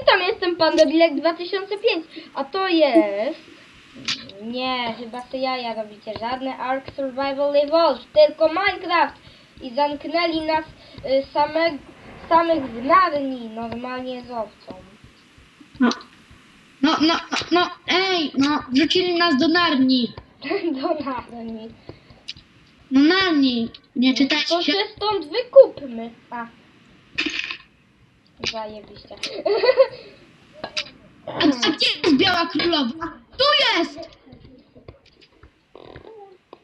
witam, jestem Pan Debilek 2005, a to jest... Nie, chyba sobie jaja robicie, żadne Ark Survival Evolved, tylko Minecraft i zamknęli nas y, same, samych w Narni, normalnie z owcą. No. No, no, no, no, ej, no, wrzucili nas do Narni. Do Narni. No Narni, nie To czytajcie. się stąd wykupmy. A. Zajebiście. A, a gdzie jest Biała Królowa? Tu jest!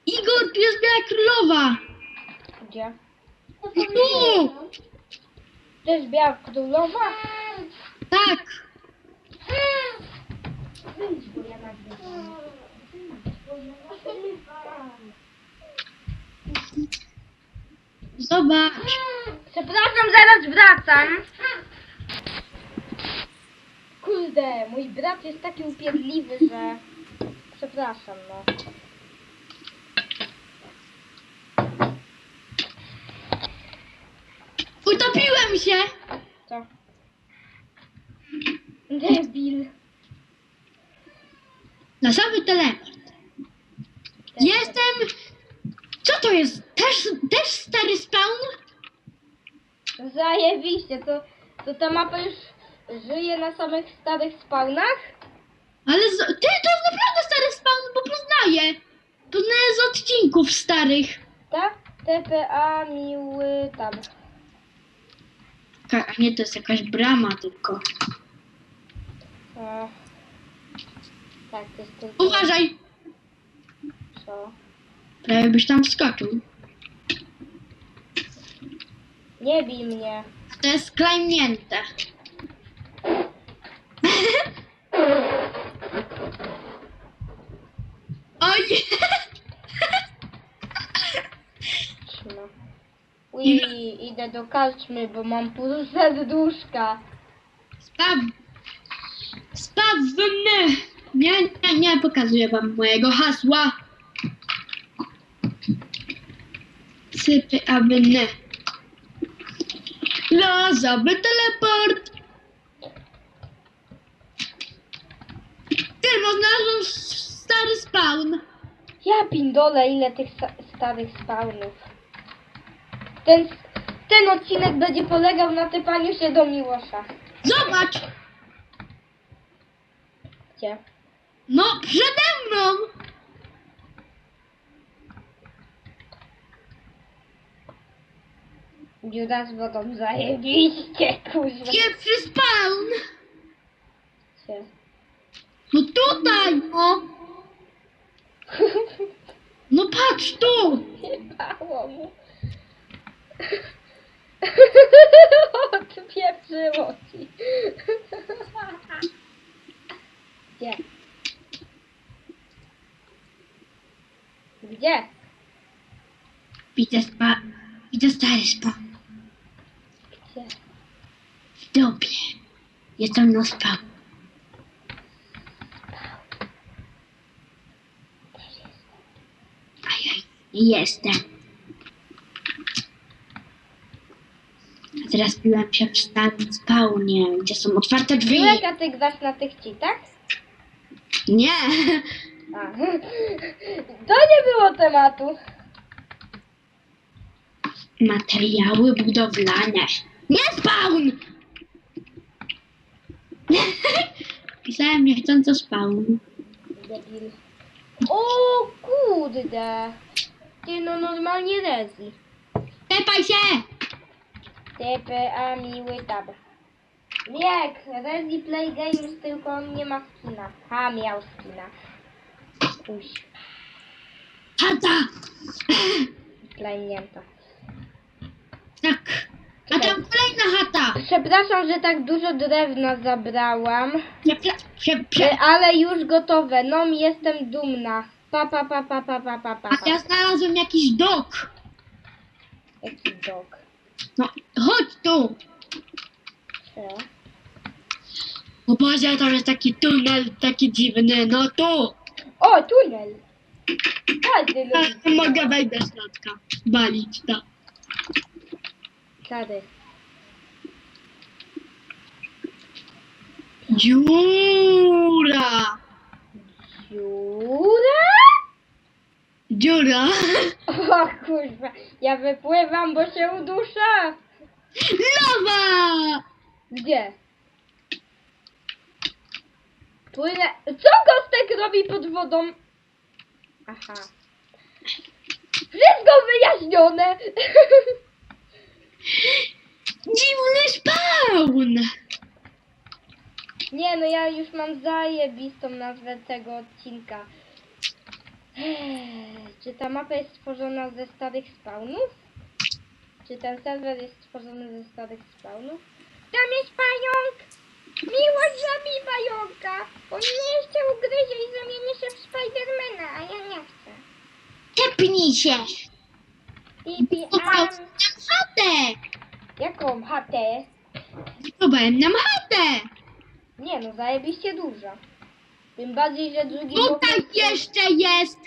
Igor, tu jest Biała Królowa! Gdzie? Tu! To jest Biała Królowa? Tak! Zobacz! Przepraszam, zaraz wracam. Kurde, mój brat jest taki upierdliwy, że... Przepraszam, no. Utopiłem się! Co? Debil. Losowy teleport. Jestem... Co to jest? Też, też stary spawn? Zajebiście, to, to ta mapa już żyje na samych starych spawnach? Ale z... ty, to jest naprawdę stary spawn, bo poznaję. Poznaję z odcinków starych. Tak? TPA miły tam. Ka- A nie, to jest jakaś brama tylko. Tak, to jest tylko... Uważaj! Co? Prawie byś tam wskoczył. Nie bij mnie. To jest klejmnięte. Oj! Trzyma. Ui, idę do karczmy, bo mam pół serduszka. Spaw... Spawny! Nie, nie, nie pokazuję wam mojego hasła. Sypy, aby nie. Losowy teleport! Ty, no znalazłem s- stary spawn. Ja pindole, ile tych sta- starych spawnów. Ten, ten odcinek będzie polegał na typaniu się do Miłosza. Zobacz! Gdzie? No, przede mną! Dziura z wodą zajebiście, kurwa. Pierwszy spawn! Gdzie? No tutaj, no! Patrz tu! Jebało mu. Odpieprzyło ci. Gdzie? Gdzie? Widzę spa... Widzę stary spawn. Gdzie? W dupie. Jestem na spawn. A ja nie jestem. A teraz piłem się w starym spawnie, gdzie są otwarte drzwi. A ty grasz na tych cheatach? Nie! A. To nie było tematu. Materiały budowlane. Nie spawn! Pisałem niechcąco spawn. Debil. O kurde. Ty no normalnie rezi. Tepaj się! TPA miły tab. Bieg, Rezi Play Games, tylko on nie ma skina. A, miał skina. Uś, Chata! plajnięta. Tak. A tam kolejna chata. Przepraszam, że tak dużo drewna zabrałam, Prze, prze, prze, ale już gotowe. No, jestem dumna. Pa, pa, pa, pa, pa, pa, pa, pa. A ja znalazłem jakiś dok. Jaki dog. No, chodź tu. Co? O Boże, tam jest taki tunel, taki dziwny. No tu. O, tunel. Każdy A, lubi mogę wejść do środka. Balić to. Kary. Dziura. Dziura? Dziura. O kurwa, ja wypływam, bo się uduszę. Lawa. Gdzie? Płynę. Co Gostek robi pod wodą? Aha. Wszystko wyjaśnione. Dziwny spawn. Nie no, ja już mam zajebistą nazwę tego odcinka. Czy ta mapa jest stworzona ze starych spawnów? Czy ten serwer jest stworzony ze starych spawnów? Tam jest pająk! Miłość zabij pająka! On mnie jeszcze ugryzie i zamieni się w Spidermana, a ja nie chcę. Tepnij się. Am. nam chatę. Jaką chatę? Zobacz nam chatę. Nie no, zajebiście duża. Tym bardziej, że drugi Tutaj pokój- jeszcze jest.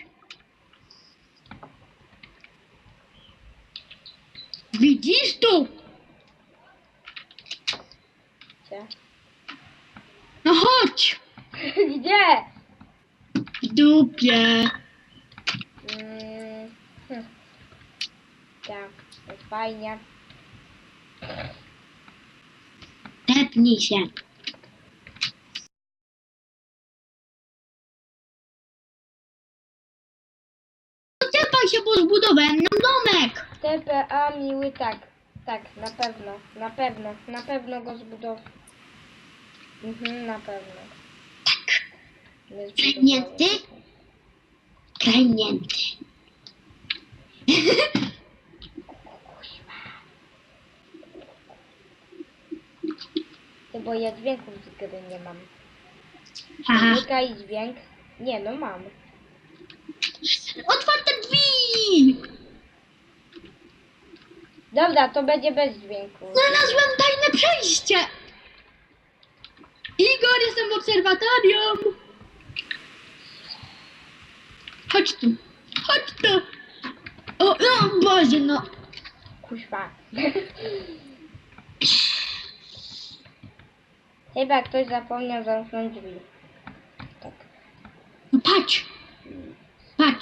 Widzisz tu? Gdzie? No chodź. Gdzie? W dupie. Mm, hm. Tak, fajnie. Tepnij się. Się, bo zbudowałem nam domek. TPA miły tak. Tak, na pewno, na pewno, na pewno go zbudował. Mhm, na pewno. Nie Kradnięty? Krajnięty. Ty, bo ja dźwięków z gry nie mam. Haha. Muzyka i dźwięk? Nie, no mam. Otwarte drzwi! Dobra, to będzie bez dźwięku. Znalazłem tajne przejście! Igor, jestem w obserwatorium! Chodź tu, chodź tu! O, o Boże, no! Kuźwa. Chyba ktoś zapomniał zamknąć drzwi. Tak. no patrz! O,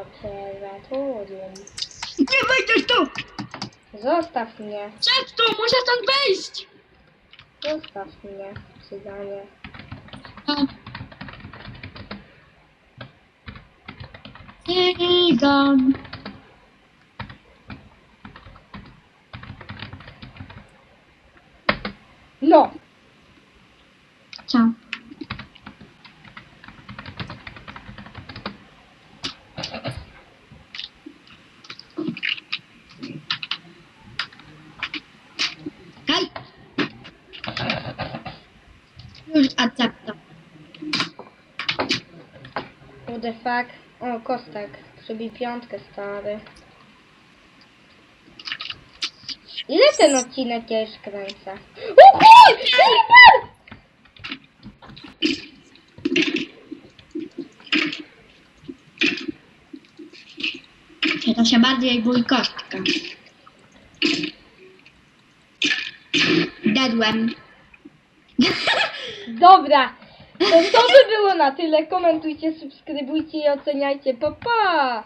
obserwatorium. Nie wejdziesz tu! Zostaw mnie. Szef tu, muszę stąd wejść! Zostaw mnie, cyganie. Egon! No! Co? Hej! Już akcepto. What the fuck? O, kostek. Przybij piątkę, stary. Ile ten odcinek ja już kręcę? O kur! Creeper! To się bardziej bój kostka? Dedłem. Dobra, to by było na tyle. Komentujcie, subskrybujcie i oceniajcie. Pa, pa!